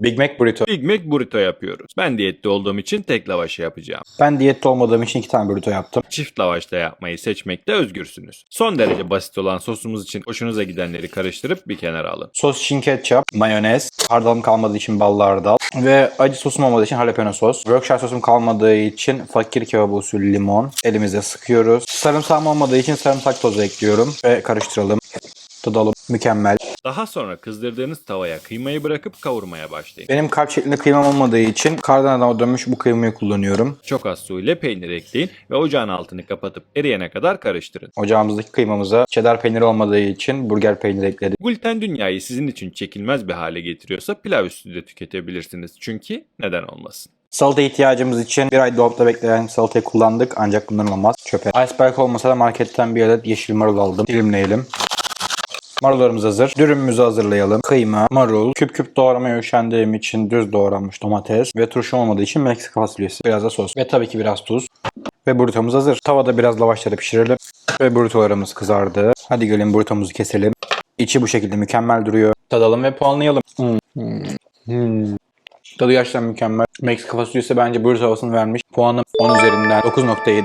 Big Mac burrito. Big Mac burrito yapıyoruz. Ben diyette olduğum için tek lavaşı yapacağım. Ben diyette olmadığım için iki tane burrito yaptım. Çift lavaşla yapmayı seçmekte özgürsünüz. Son derece basit olan sosumuz için hoşunuza gidenleri karıştırıp bir kenara alın. Sos için ketçap, mayonez, hardalım kalmadığı için ballı hardal ve acı sosum olmadığı için jalapeno sos. Workshop sosum kalmadığı için fakir kebabı usulü limon elimize sıkıyoruz. Sarımsağım olmadığı için sarımsak tozu ekliyorum ve karıştıralım. Tadalım. Mükemmel. Daha sonra kızdırdığınız tavaya kıymayı bırakıp kavurmaya başlayın. Benim kalp şeklinde kıymam olmadığı için kardan dönmüş bu kıymayı kullanıyorum. Çok az su ile peynir ekleyin ve ocağın altını kapatıp eriyene kadar karıştırın. Ocağımızdaki kıymamıza cheddar peyniri olmadığı için burger peyniri ekledim. Gluten dünyayı sizin için çekilmez bir hale getiriyorsa pilav üstü de tüketebilirsiniz. Çünkü neden olmasın? Salata ihtiyacımız için bir ay dolapta bekleyen salatayı kullandık ancak bundan olmaz çöpe. Iceberg olmasa da marketten bir adet yeşil marul aldım. Dilimleyelim. Marullarımız hazır. Dürümümüzü hazırlayalım. Kıyma, marul, küp küp doğramaya üşendiğim için düz doğranmış domates ve turşu olmadığı için Meksika fasulyesi. Biraz da sos. Ve tabii ki biraz tuz. Ve burritomuz hazır. Tavada biraz lavaşları pişirelim. Ve burritolarımız kızardı. Hadi gelin burritomuzu keselim. İçi bu şekilde mükemmel duruyor. Tadalım ve puanlayalım. Hmm. Hmm. Tadı gerçekten mükemmel. Meksika fasulyesi bence burrito havasını vermiş. Puanım 10 üzerinden 9.7.